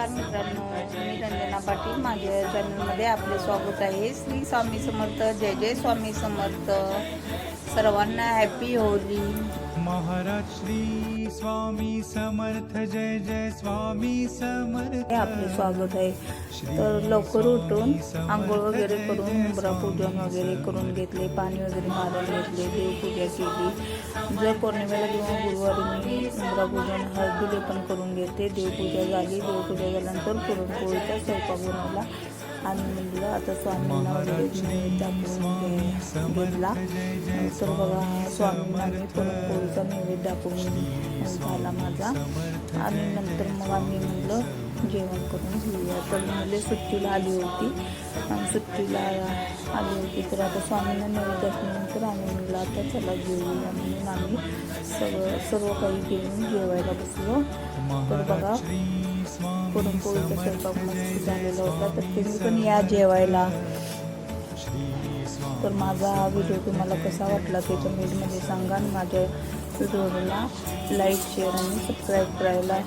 नमस्कार मित्रांनो मी रंजना पाटील. माझ्या चॅनलमध्ये आपले स्वागत आहे. श्री स्वामी समर्थ जय जय स्वामी समर्थ. सर्वांना हॅपी होली. महाराज श्री स्वामी समर्थ जय जय स्वामी समर्थ. हे आपले स्वागत आहे. तर लवकर उठून आंघोळ वगैरे करून उंबरापूजन वगैरे करून घेतले पाणी वगैरे मारून घेतले देवपूजा केली. जर पौर्णिमेला किंवा गुरुवारी मी उंबरापूजन हळदीले पण करून घेते. देवपूजा झाली. देवपूजा झाल्यानंतर पुरणपोळीचा स्वयंपाक बनवला. आणि म्हणलं आता स्वामींना वगैरे दाखवून घेतला तर बघा स्वामींना मी पुरणपोळीचा नैवेद्य दाखवून झाला माझा. आणि नंतर मग आम्ही म्हणलं जेवण करून घेऊया. तर मुले सुट्टीला आली होती. आणि सुट्टीला आली होती तर आता स्वामींना नवीत असल्यानंतर आम्ही म्हणलं आता चला घेऊया. म्हणून आम्ही सगळं सर्व काही घेऊन जेवायला बसलो. तर बघा पुरणपोळीचा स्वयंपाक मस्त झालेला होता. तर तुम्ही पण या जेवायला. तर माझा हा व्हिडिओ तुम्हाला कसा वाटला ते कमेंटमध्ये सांगा आणि माझ्या व्हिडिओला लाईक शेअर आणि सबस्क्राईब करायला